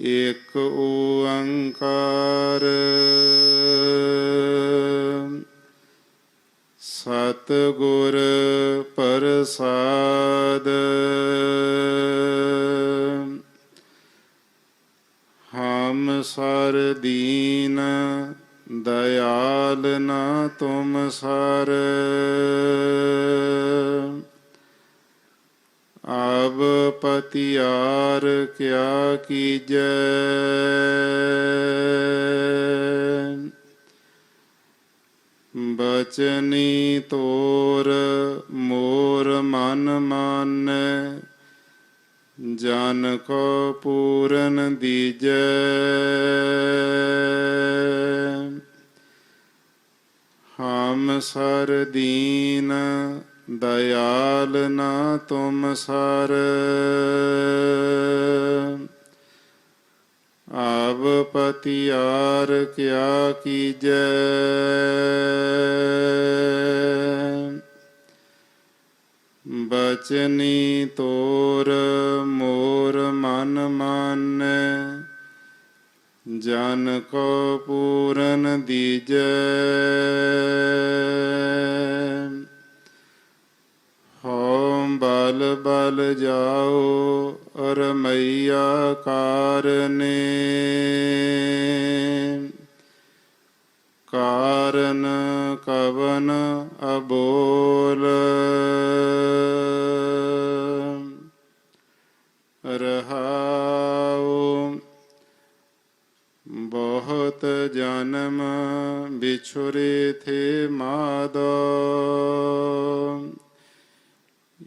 ਇਕ ਓੰਕਾਰ ਸਤ ਗੁਰ ਪ੍ਰਸਾਦ ਹਮ ਸਰ ਦੀਨ ਦਇਆਲ ਨਾ ਤੁਮ ਸਰ ਆਬ ਪਤਿਆਰ ਕਿਆ ਕੀਜੈ। ਬਚਨੀ ਤੋਰ ਮੋਰ ਮਨ ਮਾਨੈ, ਜਨ ਕੋ ਪੂਰਨ ਦੀਜੈ। ਹਮ ਸਰ ਦਇਆਲ ਨਾ ਤੁਮ ਸਰ। ਆਵ ਪਤਿਆਰ ਕਿਆ ਕੀਜੈ। ਬਚਨੀ ਤੋਰ ਮੋਰ ਮਨ ਮਨ। ਜਨ ਕੋ ਪੂਰਨ ਦੀਜੈ। ਹਉ ਬਲ ਬਲ ਜਾਓ ਰਮਈਆ ਕਾਰਨੇ। ਕਾਰਨ ਕਵਨ ਅਬੋਲ। ਰਹਾਉ ਬਹੁਤ ਜਨਮ ਵਿਛੁਰੇ ਥੇ ਮਾਦੋ।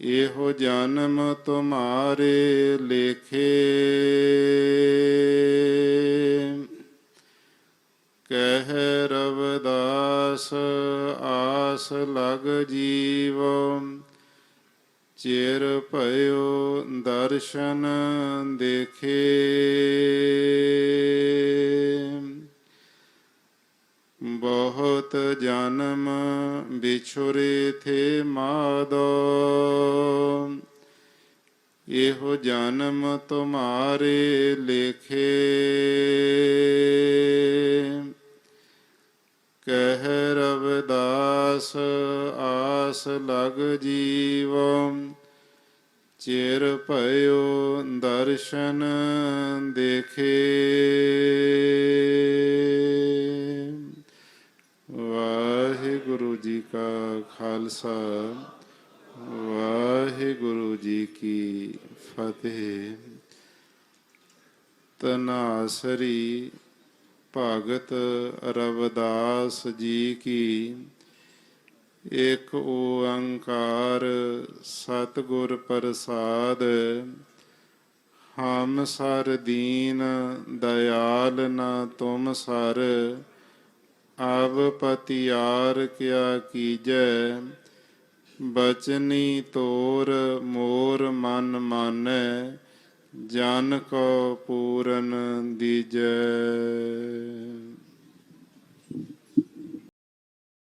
ਇਹੋ ਜਨਮ ਤੁਮਾਰੇ ਲੇਖੇ। ਕਹਿ ਰਵਦਾਸ ਆਸ ਲਗ ਜੀਵ। ਚਿਰ ਭਇਓ ਦਰਸ਼ਨ ਦੇਖੇ। ਬਹੁਤ ਜਨਮ ਵਿਛੁਰੇ ਥੇ ਮਾਦੋ। ਇਹੋ ਜਨਮ ਤੁਮਾਰੇ ਲੇਖੇ। ਕਹਿ ਰਵਦਾਸ, ਆਸ ਲਗ ਜੀਵ। ਚਿਰ ਭਇਓ ਦਰਸ਼ਨ ਦੇਖੇ। ਵਾਹਿਗੁਰੂ ਜੀ ਕਾ ਖਾਲਸਾ, ਵਾਹਿਗੁਰੂ ਜੀ ਕੀ ਫਤਿਹ। ਤਨਾਸਰੀ ਭਗਤ ਰਵਦਾਸ ਜੀ ਕੀ, ਇੱਕ ਓੰਕਾਰ ਸਤਿਗੁਰ ਪ੍ਰਸਾਦ, ਹਮ ਸਰ ਦੀਨ ਦਇਆਲ ਨਾ ਤੁਮ ਸਰ। ਅਬ ਪਤਿਆਰ ਕਿਆ ਕੀਜੈ ਬਚਨੀ ਤੋਰ ਮੋਰ ਮਨ ਮਾਨੈ ਜਨ ਕੋ ਪੂਰਨ ਦੀਜੈ।